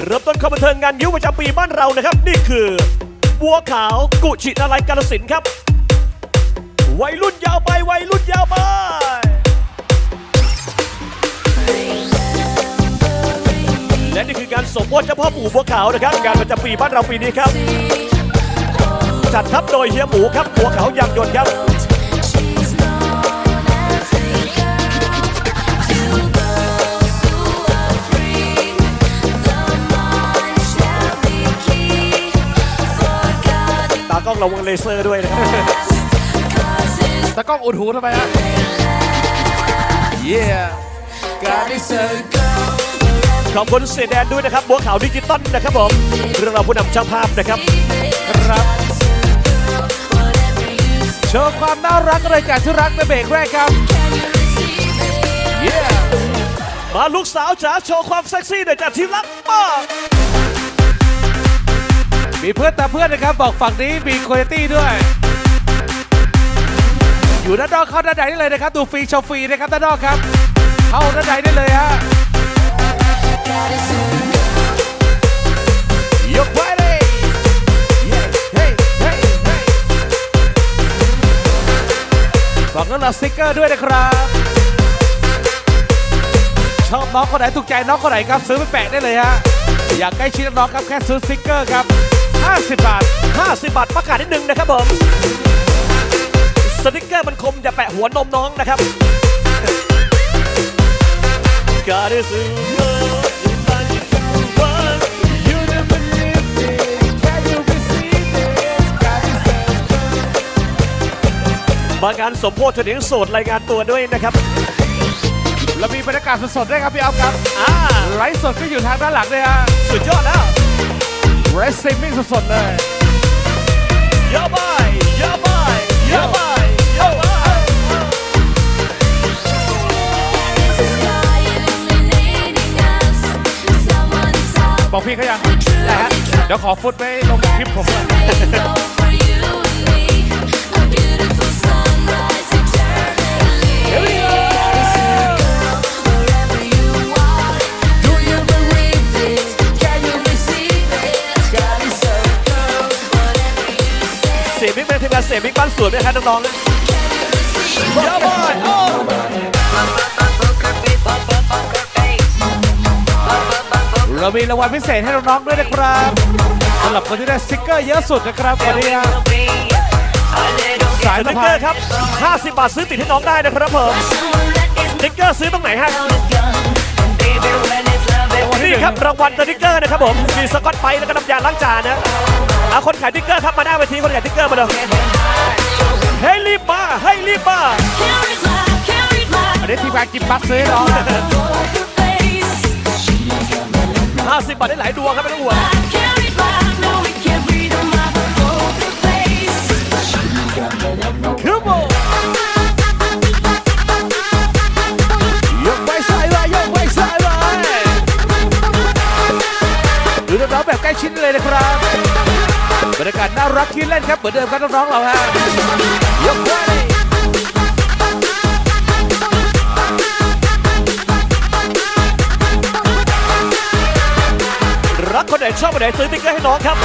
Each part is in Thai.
เริ่มต้นความบันเทิงงานยิ้วประจำปีบ้านเรานะครับ นี่คือบัวขาวกุชินาลัยกาลสินครับ วัยรุ่นยาวไปวัยรุ่นยาวไปและนี่คือการสมโภชเจ้าพ่อปู่บัวขาวนะครับงานประจำปีบ้านเราปีนี้ครับ จัดทัพโดยเฮียหมูครับบัวขาวยางยนต์ครับ ระวังเลเซอร์ด้วยนะครับ cause it's ตะกล้องอุดหูทำไมฮะ Yeah God is a girl ขอบคุณเสียแดนด้วยนะครับบัวขาวดิจิตอลนะครับผมเรื่องราวผู้นำช่างภาพนะครับ ครับ whatever you โชว์ความน่ารักเลยจากที่รักในเบรกแรกครับ can you receive it. Yeah มาลูกสาวจ๋าโชว์ความเซ็กซี่หน่อยจากที่รักมาก มีเพื่อนตาเพื่อนนะครับบอกฝั่งนี้มีคุณภาพด้วย อยู่ด้านนอกเข้าด้านในได้เลยนะครับ ดูฟรีชว์ฟรีนะครับด้านนอกครับ เข้าด้านในได้เลยฮะยกไว้เลยบอกน้องเราสติกเกอร์ด้วยนะครับ ชอบน้องคนไหนถูกใจน้องคนไหนครับ ซื้อไปแปะได้เลยฮะอยากใกล้ชิดน้องครับแค่ซื้อสติกเกอร์ครับ 50 บาท 50 บาทประกาศนิดนึงนะครับผม สติกเกอร์มันคมอย่าแปะหัวนมน้องนะครับ God is a girl, You never lived it, can you receive it? God is a girl. มางานสมโพธิถึงโสดรายงานตัวด้วยนะครับเรามีบรรยากาศสดๆด้วยครับพี่อ๊อฟครับอ่าไลฟ์สดก็อยู่ทางด้านหลังเลยฮะ สุดยอดแล้ว ไลฟ์สตรีมมิ่งสดๆเลยเยอะไปเยอะไปเยอะไปเยอะไป the sky illuminating us. Someone's out บอกพี่เขายัง true เดี๋ยวขอฟุตไว้ลงคลิปผมเลย rainbow เป็นทีมงานเสียงบิ๊กบ้านสวนด้วยครับน้องๆ Can you receive เยอะไปโอ้เรามีรางวัลพิเศษให้น้องๆด้วยนะครับสำหรับคนที่ได้สติ๊กเกอร์เยอะสุดนะครับวันนี้ฮะสายสติ๊กเกอร์ครับ 50 บาทซื้อติดให้น้องได้นะครับผมสติ๊กเกอร์ซื้อตรงไหนฮะ นี่ครับรางวัลสติ๊กเกอร์นะครับผมมีสกอตไบรท์แล้วก็น้ำยาล้างจานนะเอาคนขายสติ๊กเกอร์ครับมาหน้าเวทีคนขายสติ๊กเกอร์มาเลยให้รีบมาให้รีบมา Can't read my, can't read my อันนี้ทีมงานกินบัคซื้อให้น้อง poker face. 50บาทได้หลายดวงครับไม่ต้องห่วง เลยนะครับบรรยากาศน่ารักที่เล่นครับเหมือนเดิมครับน้องๆเราฮะยกไว้รักคนไหนชอบคนไหนซื้อติ๊กเกอร์ให้น้องครับ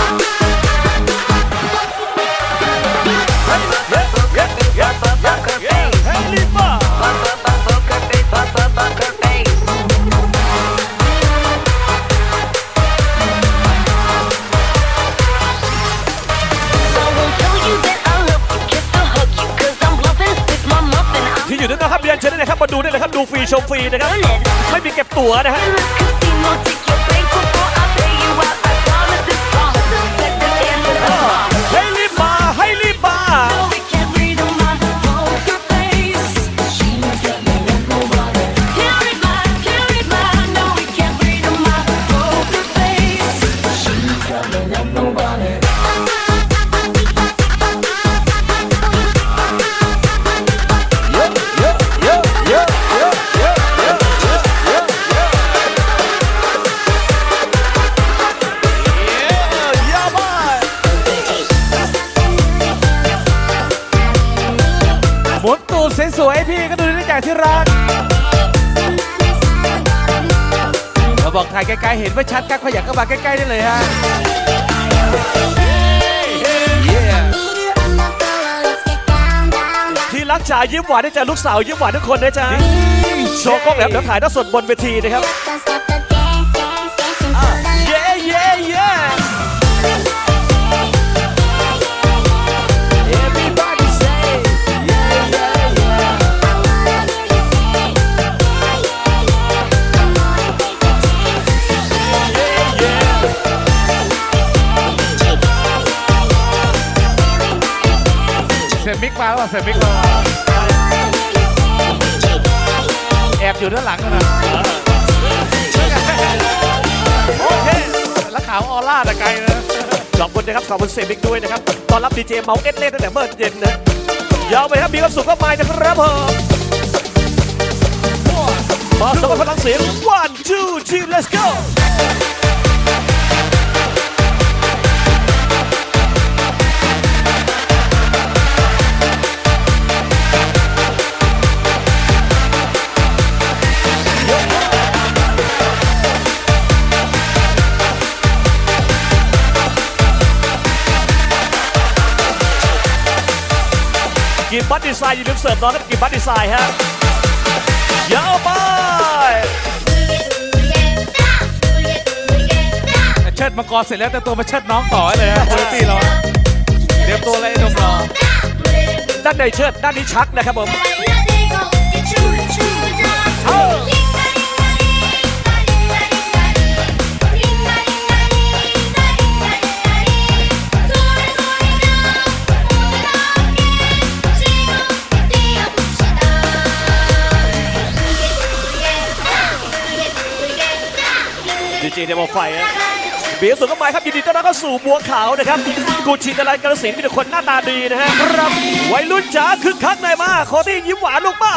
ฟรีชมฟรีนะครับ ไม่มีเก็บตั๋วนะฮะ สวยๆพี่ก็ดูได้จากที่รักเราบบอกถ่ายไกลๆเห็นไม่ชัดครับขยับเข้ามาใกล้ๆได้เลยฮะ Yeah ที่รักจ๋ายิ้มหวานให้จ้าลูกสาวยิ้มหวานทุกคนนะจ๊ะโชว์กล้องแล้วเดี๋ยวถ่ายทอดสดบนเวทีนะครับเเสียมิกมาแล้วเสียมิกมาแอบอยู่ด้านหลังนะโอเคแล้วขาวออร่าตะไกลนะขอบคุณนะครับขอบคุณเซมิกด้วยนะครับตอนรับดีเจเมาเอ็ดเล่นตั้งแต่เมื่อเย็นนะยาวไปครับมีความสุขกมายนะครับผมมาสมัครพลังเสียง one two three let's go ดีไซน์อย่าลืมเสิร์ฟน้องกับกินบัตดีไซน์ฮะยาวไปเชิดมังกรเสร็จแล้วแต่ตัวมาเชิดน้องต่อให้เลยฮะโคโยตี้เราเตรียมตัวเลยไอ้หนุ่มรอด้านในเชิดด้านนี้ชักนะครับผม ดีเจเดโมไฟฮะเบียร์สุดก็หมายครับยินดีต้อนรับเข้าสู่บัวขาวนะครับกูชินตะลันกระสินธุ์มีแต่คนหน้าตาดีนะฮะครับวัยรุ่นจ๋าคึกคักหน่อยมาโคตี้ยิ้มหวานลูกป้า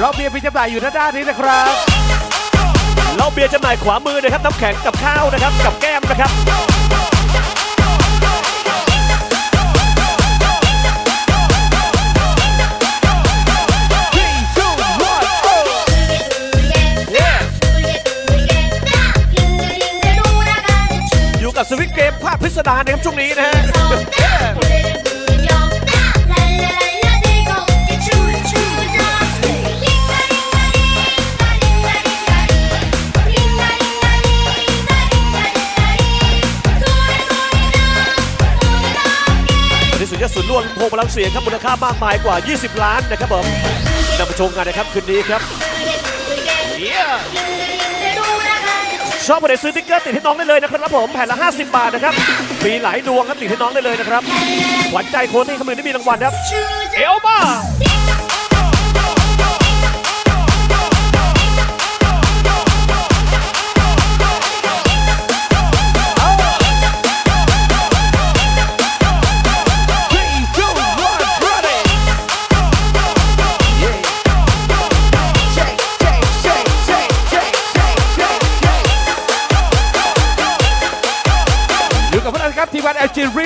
เราเบียร์พิจำหน่ายอยู่ด้านด้านนี้นะครับเราเบียร์จำหน่ายขวามือนะครับน้ำแข็งกับข้าวนะครับ กับแก้มนะครับ กับสวิตเกมภาพพิสดารนะครับช่วงนี้นะฮะ วันนี้สุดยอดสุดล้วนโพพลังเสียงครับมูลค่ามากมายกว่า 20 ล้านนะครับผมนำมาชมกันนะครับคืนนี้ครับ ชอบคนไหนซื้อติ๊กเกอร์ติดให้น้องได้เลยนะครับผมแผ่นละ 50 บาทนะครับมีหลายดวงครับติดให้น้องได้เลยนะครับหวานใจโคตี้คำนึงที่มีรางวัลครับเอลมา rain,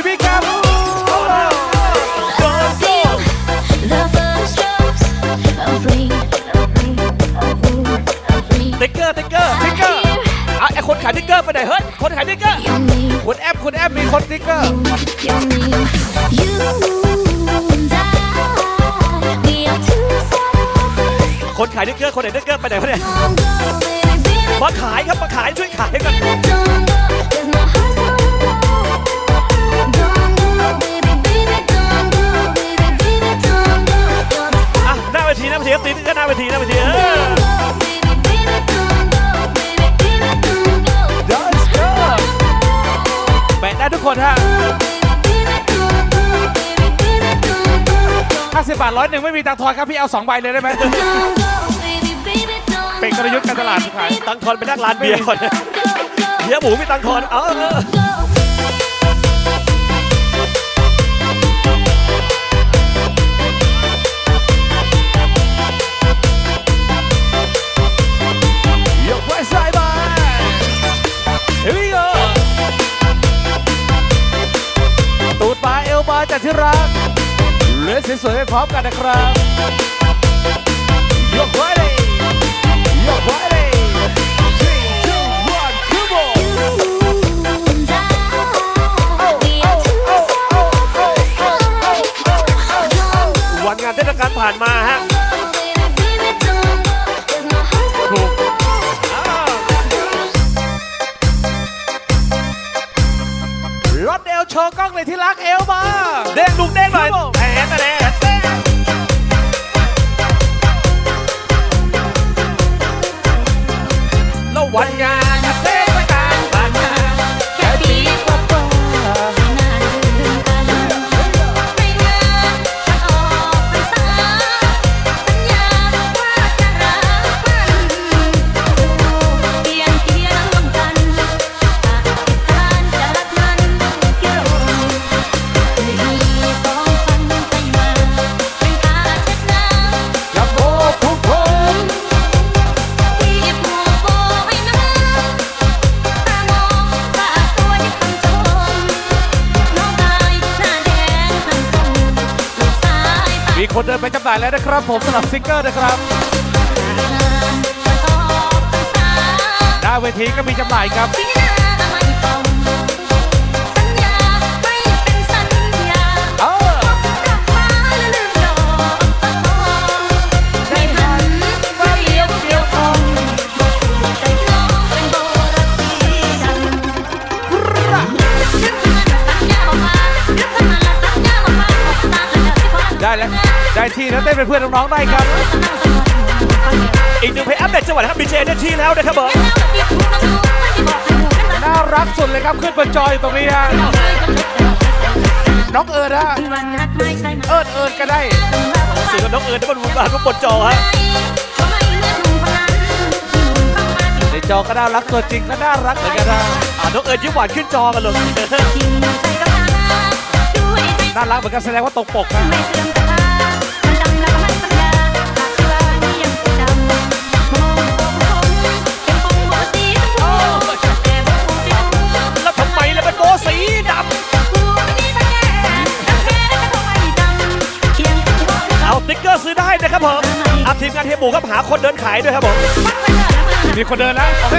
of rain, of rain, of rain. ติ๊กเกอร์ติ๊กเกอร์ติ๊กเกอร์อะไอคนขายติ๊กเกอร์ไปไหนเฮ้ยคนขายติ๊กเกอร์คุณแอปคุณแอปมีคนติ๊กเกอร์ your name. You and I, we are two sides คนขายติ๊กเกอร์คนไหนติ๊กเกอร์ไปไหนวะเนี่ย Don't go, baby, baby, มาขายครับมาขายช่วยขายกัน don't go. ทีหน้าเวทีครับติ๊กเกอร์หน้าเวทีหน้าเวทีเออ Let's go แบ่งได้ทุกคนฮะ50บาทร้อยหนึ่งไม่มีตังค์ทอนครับพี่เอาสองใบเลยได้ไหม เป็นกลยุทธ์การตลาดสุดท้าย ตังทอนไปนั่งร้านเบียร์ก่อนเฮียหมูมีตังทอน เอาเออ ที่รักเลือสวยๆไปพร้อมกันนะครับยกไว้เลยยกไว้เลย three two one come on We are two stars in the sky. Don't go, วันงานเทศกาลผ่านมาฮะ baby, baby, don't go. 'Cause my heart's ถูกรถเอวโชว์กล้องเลยที่รักเอวำหน่ายแล้วนะครับ ผมสำหรับซิงเกอร์นะครับหน้าเวทีก็มีจำหน่ายครับ นเป็นเพื่อนน้องๆได้ครับ อีกหนึ่งเพลงอัปเดตจังหวัดนะครับดีเจได้ที่แล้วนะครับผมน่ารักสุดเลยครับขึ้นบนจออยู่ตรงนี้ฮะน้องเอิร์ดฮะเอิร์ดเอิร์ดก็ได้สื่อกับน้องเอิญที่มันบุญบาทก็บนจอฮะในจอก็น่ารักตัวจริงก็น่ารักเหมือนกันนะอ่าน้องเอิญยิ้มหวานขึ้นจอกันเลยน่ารักเหมือนกันแสดงว่าตรงปกนะ ทีมงานเทบูครับหาคนเดินขายด้วยครับผมมีคนเดินแล้วโอเค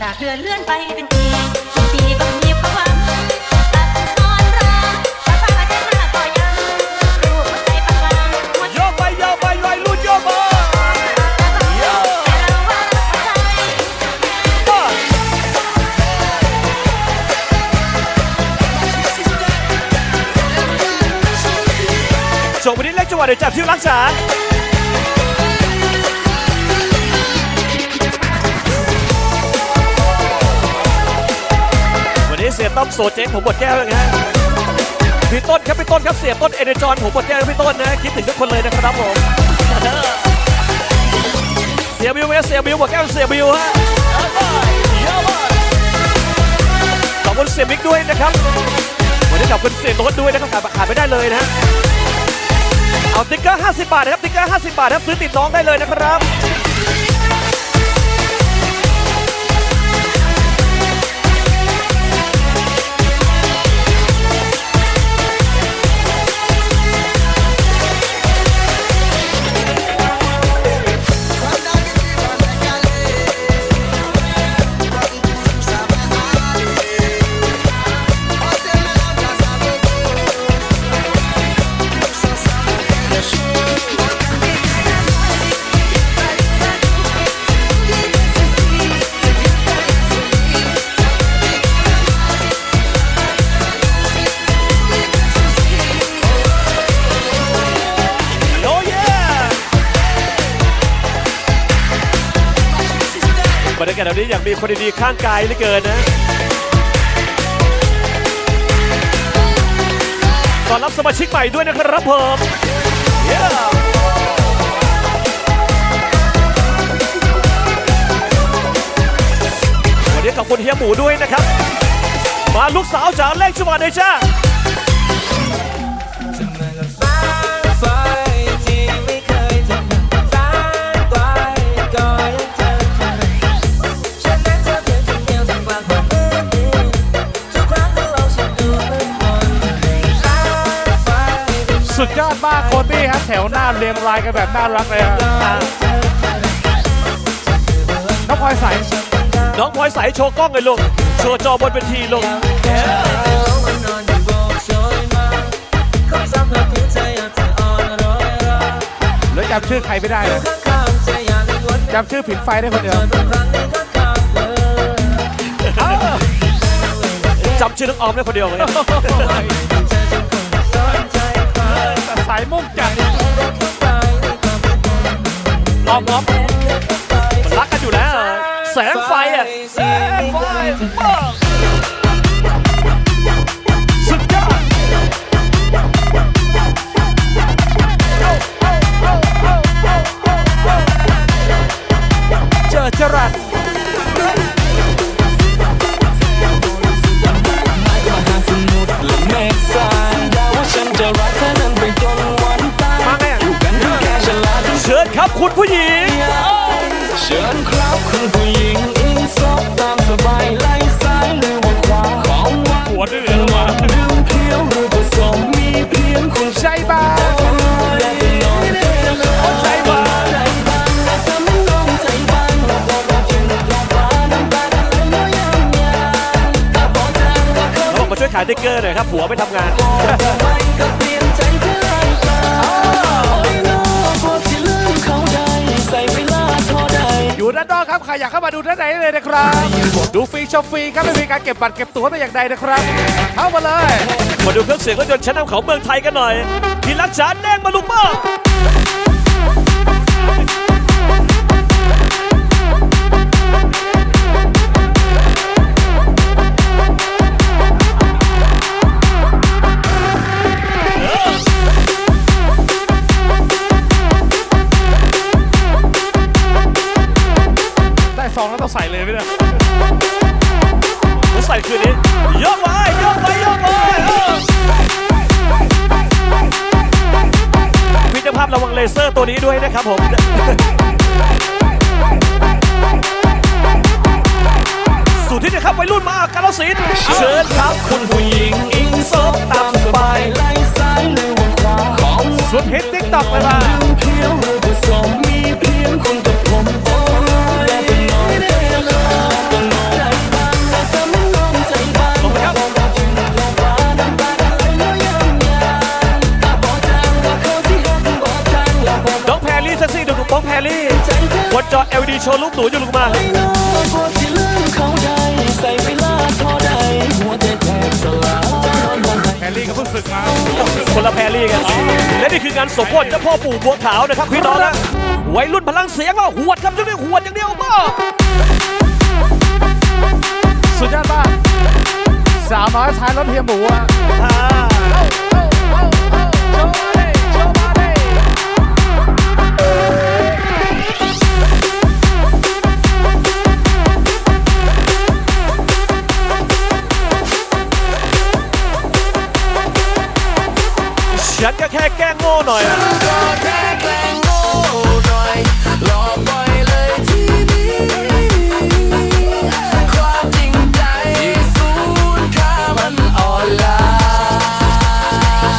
จากเดือนเลื่อนไปเป็นปีสิ้นปีก็ เล็กจังหวัดเดี๋ยวจับที่รักษาวันนี้เสียต้อมโซเจ๊งผมบดแก้วยังไงพี่ต้นครับพี่ต้นครับเสียต้นเอเนจอนผมบดแก้วพี่ต้นนะคิดถึงทุกคนเลยนะครับผมเสียบิวไหมเสียบิวบดแก้วเสียบิวฮะขอบคุณเสียมิกด้วยนะครับวันนี้ขอบคุณเสียโน้ตด้วยนะครับขาดขาดไม่ได้เลยนะฮะ เอาติ๊กเกอร์ 50 บาทนะครับติ๊กเกอร์ 50 บาทนะครับซื้อติดน้องได้เลยนะครับ นี้อยากมีคนดีๆข้างกายเหลือเกินนะต้อนรับสมาชิกใหม่ด้วยนะครับผม Yeah วันนี้ขอบคุณเฮียหมูด้วยนะครับ มาลูกสาวจ๋าเลขจังหวัดเลยจ้า แถวหน้าเรียงรายกันแบบน่ารักเลยครับน้องพลอยใสน้องพลอยใสโชว์กล้องเลยลูกโชว์จอบนเวทีลูกมันนอนอยู่โบกโชยมาคำซ้ำเพื่อผู้ใจอยากจะอ่อนร้อยรักแล้วจำชื่อใครไม่ได้เลยข้างๆใจอยากให้วนจำชื่อผินไฟได้คนเดียวเจอทุกครั้งในข้างๆเลยจำชื่อน้องออมได้คนเดียวเลย สายมุ่งจัดไปในความเป็นคนออมออมมันรักกันอยู่แล้ว แสงไฟอะแสงไฟาเขายติ๊กเกอร์หน่อยครับผัวไม่ทำงานอยู่ด้านนอกครับใครอยากเข้ามาดูด้านไหนเลยนะครับ ดูฟรีชมฟรีครับไม่มีการเก็บบัตรเก็บตั๋วแต่อย่างใดนะครับ เข้ามาเลย มาดูเครื่องเสียงรถยนต์ชั้นนำของเมืองไทยกันหน่อยพี่รักษาแดงมาลุกบ้า ได้ซองแล้วต้องใส่เลยไหมเนี่ยผมใส่คืนนี้ยกไว้ยกไว้ยกไว้พี่เจ้าภาพระวังเลเซอร์ตัวนี้ด้วยนะครับผมสุดที่นะครับวัยรุ่นมากกาลสินเชิญครับคุณผู้หญิงอิงซบตามสบายไล่ซ้ายหรือว่าขวาของสุดฮิตติ๊กต็อกเลยมา จอ LED โชว์ลูกหนูอยู่ลูกมาไม่รู้ว่าสิลืมเขาได้ใส่เวลาเท่าใดหัวใจแทบสลายแฮร์รี่ก็เพิ่งฝึกมาคนละแพรลี่กันและนี่คือการสมโภชเจ้าพ่อปู่บัวขาวนะครับพี่น้องนะวัยรุ่นพลังเสียงก็หวดครับช่วงนี้หวดอย่างเดียวก็สุดยอดมากสาวน้อยท้ายรถเฮียหมูอะ มันอ่อนล้า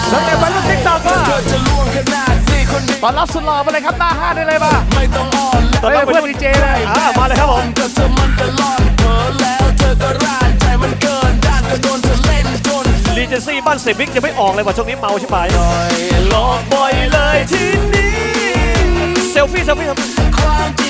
แล้วแต่บรรลุติ๊กต็อกก็เธอจะล่วงขนาดนี้คนเดียวตอนรับสุดหล่อมาเลยครับหน้าห้าได้เลยมาไม่ต้องอ่อนตอนเฮ้ยรับไปเพื่อนดีเจเลยอ่ามาเลยครับผมก็เธอมันตลอดเผลอแล้วเธอก็ราดใจมันเกินด้านก็โดนเธอ เล่นจนรีเจนซี่บ้านเซมิกจะไม่ออกเลยว่ะช่วงนี้เมาใช่ไหมปล่อยหลอกบ่อยเลยทีนี้เซลฟี่เซลฟี่ครับ